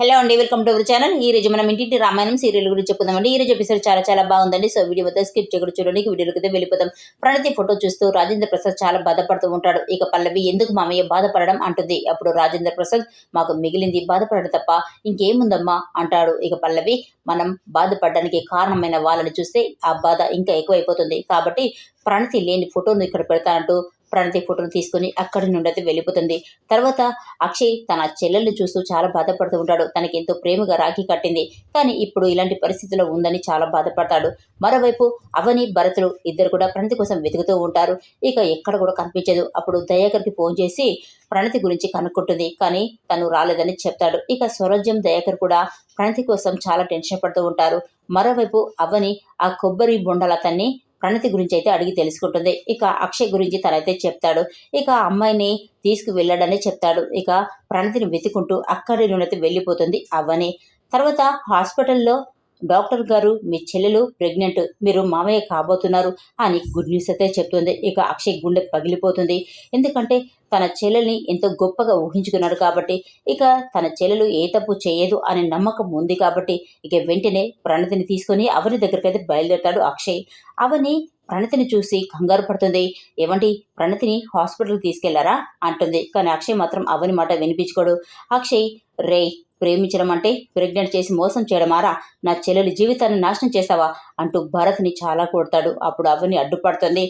Hello అండి welcome to our channel ఈ రోజు మనం ఇంటింటి రామాయణం సీరియల్ గురించి చెప్పుకుందామండి. ఈ రోజు ఎపిసోడ్ చాలా చాలా బాగుందండి. సో వీడియో మొత్తం స్కిప్ చేయకుండా చూడడానికి వీడియోకి అయితే వెళ్ళిపోతాం ప్రణతి ఫోటో చూస్తూ రాజేంద్ర ప్రసాద్ చాలా బాధపడుతూ ఉంటాడు. ఇక పల్లవి ఎందుకు మామయ్య బాధపడడం? అంటుంది. అప్పుడు రాజేంద్ర ప్రసాద్ మాకు మిగిలింది బాధపడడం తప్ప ఇంకేముందమ్మా? అంటాడు. ఇక పల్లవి మనం బాధపడడానికి కారణమైన వాళ్ళని చూస్తే ఆ బాధ ఇంకా ఎక్కువైపోతుంది. కాబట్టి ప్రణతి లేని ఫోటోను ఇక్కడ పెడతానంటూ ప్రణతి ఫోటోను తీసుకుని అక్కడి నుండి అయితే వెళ్ళిపోతుంది. తర్వాత అక్షయ్ తన చెల్లెల్ని చూస్తూ చాలా బాధపడుతూ ఉంటాడు. తనకి ఎంతో ప్రేమగా రాఖీ కట్టింది. కానీ ఇప్పుడు ఇలాంటి పరిస్థితిలో ఉందని చాలా బాధపడతాడు. మరోవైపు అవని భరతులు ఇద్దరు కూడా ప్రణతి కోసం వెతుకుతూ ఉంటారు. ఇక ఎక్కడ కూడా కనిపించదు. అప్పుడు దయాకర్కి ఫోన్ చేసి ప్రణతి గురించి కనుక్కుంటుంది. కానీ తను రాలేదని చెప్తాడు. ఇక స్వరాజ్యం దయాకర్ కూడా ప్రణతి కోసం చాలా టెన్షన్ పడుతూ ఉంటారు. మరోవైపు అవని ఆ కొబ్బరి బొండలతన్ని ప్రణతి గురించి అయితే అడిగి తెలుసుకుంటుంది. ఇక అక్షయ్ గురించి తనైతే చెప్తాడు. ఇక అమ్మాయిని తీసుకువెళ్ళడని చెప్తాడు. ఇక ప్రణతిని వెతుకుంటూ అక్కడి నుండి అయితే వెళ్ళిపోతుంది అవని. తర్వాత హాస్పిటల్లో డాక్టర్ గారు మీ చెల్లెలు ప్రెగ్నెంట్ మీరు మామయ్య కాబోతున్నారు అని గుడ్ న్యూస్ అయితే చెప్తుంది. ఇక అక్షయ్ గుండె పగిలిపోతుంది. ఎందుకంటే తన చెల్లెల్ని ఎంతో గొప్పగా ఊహించుకున్నాడు కాబట్టి ఇక తన చెల్లెలు ఏ తప్పు చేయదు అనే నమ్మకం ఉంది కాబట్టి ఇక వెంటనే ప్రణతిని తీసుకొని అవని దగ్గరికి అయితే బయలుదేరతాడు అక్షయ్. అవని ప్రణతిని చూసి కంగారు పడుతుంది. ఏమండి ప్రణతిని హాస్పిటల్కి తీసుకెళ్ళారా? అంటుంది. కానీ అక్షయ్ మాత్రం అవని మాట వినిపించుకోడు. అక్షయ్ రే ప్రేమించడం అంటే ప్రెగ్నెంట్ చేసి మోసం చేయడమారా నా చెల్లెలి జీవితాన్ని నాశనం చేసావా అంటూ భరత్ని చాలా కొడతాడు. అప్పుడు అవని అడ్డుపడుతుంది.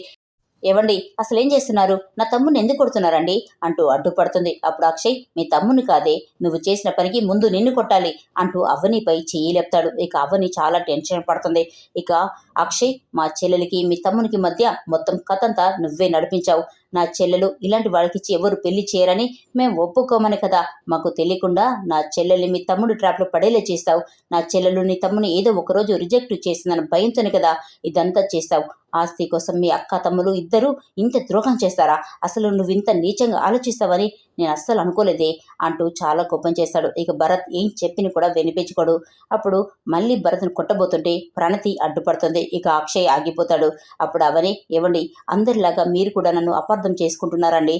ఏవండి అసలు ఏం చేస్తున్నారు? నా తమ్ముని ఎందుకు కొడుతున్నారండి? అంటూ అడ్డుపడుతుంది. అప్పుడు అక్షయ్ మీ తమ్ముని కాదే. నువ్వు చేసిన పనికి ముందు నిన్ను కొట్టాలి అంటూ అవనిపై చెయ్యి లేపుతాడు. ఇక అవని చాలా టెన్షన్ పడుతుంది. ఇక అక్షయ్ మా చెల్లెలికి మీ తమ్మునికి మధ్య మొత్తం కథంతా నువ్వే నడిపించావు. నా చెల్లెలు ఇలాంటి వాళ్ళకిచ్చి ఎవరు పెళ్ళి చేయరని మేము ఒప్పుకోమని కదా. మాకు తెలియకుండా నా చెల్లెలు మీ తమ్ముడు ట్రాప్లో పడేలా చేస్తావు. నా చెల్లెలు నీ తమ్ముని ఏదో ఒకరోజు రిజెక్ట్ చేసిందని భయంతోనే కదా ఇదంతా చేస్తావు. ఆస్తి కోసం మీ అక్క తమ్ములు ఇద్దరు ఇంత ద్రోహం చేస్తారా? అసలు నువ్వు ఇంత నీచంగా ఆలోచిస్తావని నేను అస్సలు అనుకోలేదే అంటూ చాలా కోపం చేస్తాడు. ఇక భరత్ ఏం చెప్పిన కూడా వినిపించుకోడు. అప్పుడు మళ్ళీ భరత్ను కొట్టబోతుంటే ప్రణతి అడ్డుపడుతుంది. ఇక అక్షయ్ ఆగిపోతాడు. అప్పుడు అవని ఏవండి అందరిలాగా మీరు కూడా నన్ను అపార్థం చేసుకుంటున్నారండి.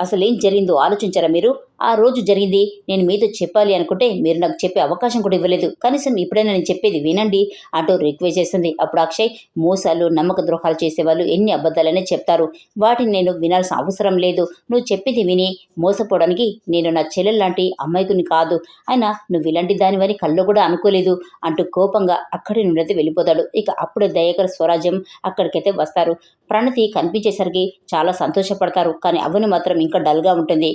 అసలు ఏం జరిగిందో ఆలోచించారా మీరు? ఆ రోజు జరిగింది. నేను మీతో చెప్పాలి అనుకుంటే మీరు నాకు చెప్పే అవకాశం కూడా ఇవ్వలేదు. కనీసం ఇప్పుడైనా నేను చెప్పేది వినండి అంటూ రిక్వెస్ట్ చేస్తుంది అప్పుడు అక్షయ్ మోసాలు నమ్మక ద్రోహాలు చేసేవాళ్ళు ఎన్ని అబద్ధాలనే చెప్తారు. వాటిని నేను వినాల్సిన అవసరం లేదు. నువ్వు చెప్పింది విని మోసపోవడానికి నేను నా చెల్లెలు లాంటి అమ్మాయికుని కాదు. అయినా నువ్వు ఇలాంటి దానివని కళ్ళు కూడా అనుకోలేదు అంటూ కోపంగా అక్కడి నుండి అయితే వెళ్ళిపోతాడు. ఇక అప్పుడే దయాకర స్వరాజ్యం అక్కడికైతే వస్తారు. ప్రణతి కనిపించేసరికి చాలా సంతోషపడతారు. కానీ అవని మాత్రం ఇంకా డల్గా ఉంటుంది.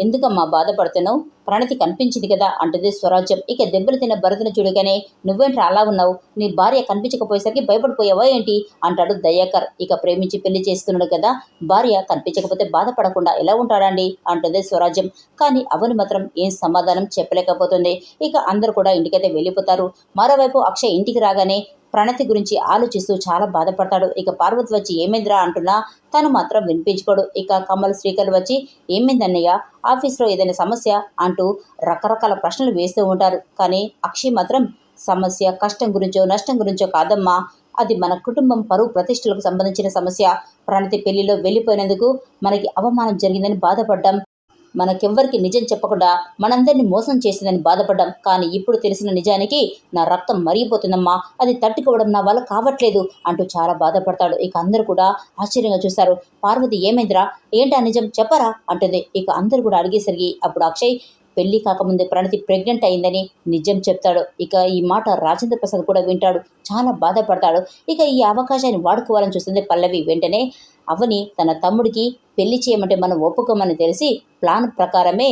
ఎందుకమ్మా బాధపడుతున్నావు? ప్రణతి కనిపించింది కదా అంటుంది స్వరాజ్యం. ఇక దెబ్బలు తిన్న భరతను చూడగానే నువ్వేంట్రా అలా ఉన్నావు? నీ భార్య కనిపించకపోయేసరికి భయపడిపోయావా ఏంటి? అంటాడు దయాకర్. ఇక ప్రేమించి పెళ్ళి చేసుకున్నాడు కదా భార్య కనిపించకపోతే బాధపడకుండా ఎలా ఉంటాడండి? అంటుంది స్వరాజ్యం. కానీ అవని మాత్రం ఏం సమాధానం చెప్పలేకపోతుంది. ఇక అందరూ కూడా ఇంటికైతే వెళ్ళిపోతారు. మరోవైపు అక్షయ్ ఇంటికి రాగానే ప్రణతి గురించి ఆలోచిస్తూ చాలా బాధపడతాడు. ఇక పార్వతి వచ్చి ఏమైందిరా? అంటున్నా. తను మాత్రం వినిపించుకోడు. ఇక కమల్ శ్రీకర్ వచ్చి ఏమైందన్నయ్య? ఆఫీస్లో ఏదైనా సమస్య? అంటూ రకరకాల ప్రశ్నలు వేస్తూ ఉంటారు. కానీ అక్షయ్ మాత్రం సమస్య కష్టం గురించో నష్టం గురించో కాదమ్మా. అది మన కుటుంబం పరువు ప్రతిష్టలకు సంబంధించిన సమస్య. ప్రణతి పెళ్ళిలో వెళ్ళిపోయినందుకు మనకి అవమానం జరిగిందని బాధపడ్డాం. మనకెవ్వరికి నిజం చెప్పకుండా మనందరినీ మోసం చేసిందని బాధపడ్డాం. కానీ ఇప్పుడు తెలిసిన నిజానికి నా రక్తం మరిగిపోతుందమ్మా. అది తట్టుకోవడం నా వల్ల కావట్లేదు అంటూ చాలా బాధపడతాడు. ఇక అందరూ కూడా ఆశ్చర్యంగా చూస్తారు పార్వతి ఏమైందిరా? ఏంటా నిజం? చెప్పరా? అంటుంది. ఇక అందరూ కూడా అడిగేసరికి అప్పుడు అక్షయ్ పెళ్ళి కాకముందే ప్రణతి ప్రెగ్నెంట్ అయిందని నిజం చెప్తాడు. ఇక ఈ మాట రాజేంద్ర ప్రసాద్ కూడా వింటాడు. చాలా బాధపడతాడు. ఇక ఈ అవకాశాన్ని వాడుకోవాలని చూస్తుంది పల్లవి. వెంటనే అవని తన తమ్ముడికి పెళ్ళి చేయమంటే మనం ఒప్పుకోమని తెలిసి ప్లాన్ ప్రకారమే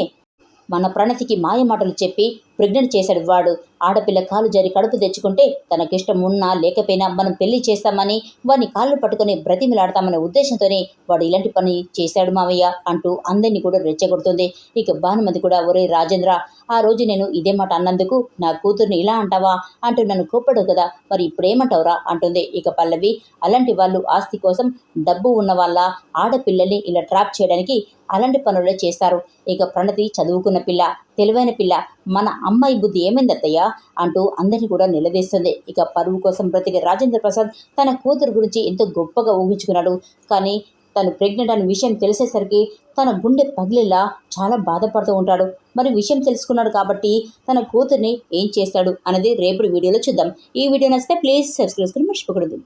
మన ప్రణతికి మాయమాటలు చెప్పి ప్రెగ్నెంట్ చేశాడు వాడు. ఆడపిల్ల కాలు జారి కడుపు తెచ్చుకుంటే తనకిష్టం ఉన్నా లేకపోయినా మనం పెళ్ళి చేస్తామని వాడిని కాళ్ళు పట్టుకొని బ్రతిమిలాడతామనే ఉద్దేశంతోనే వాడు ఇలాంటి పని చేశాడు మావయ్య అంటూ అందరినీ కూడా రెచ్చగొడుతుంది. ఇక భానుమతి కూడా ఒరే రాజేంద్ర ఆ రోజు నేను ఇదే మాట అన్నందుకు నా కూతుర్ని ఇలా అంటావా? అంటూ నన్ను కోప్పడు కదా మరి ఇప్పుడేమంటావురా? అంటుంది. ఇక పల్లవి అలాంటి వాళ్ళు ఆస్తి కోసం డబ్బు ఉన్న వాళ్ళ ఆడపిల్లల్ని ఇలా ట్రాప్ చేయడానికి అలాంటి పనులే చేస్తారు. ఇక ప్రణతి చదువుకున్న పిల్ల తెలివైన పిల్ల మన అమ్మాయి బుద్ధి ఏమైంది అత్తయ్య అంటూ అందరినీ కూడా నిలదీస్తుంది. ఇక పరువు కోసం బ్రతికి రాజేంద్ర ప్రసాద్ తన కూతురు గురించి ఎంతో గొప్పగా ఊహించుకున్నాడు. కానీ తను ప్రెగ్నెంట్ అనే విషయం తెలిసేసరికి తన గుండె పగిలేలా చాలా బాధపడుతూ ఉంటాడు. మరి విషయం తెలుసుకున్నాడు కాబట్టి తన కూతుర్ని ఏం చేస్తాడు అనేది రేపటి వీడియోలో చూద్దాం. ఈ వీడియో నచ్చితే ప్లీజ్ సబ్స్క్రైబ్ చేసుకుని మర్చిపోకూడదు.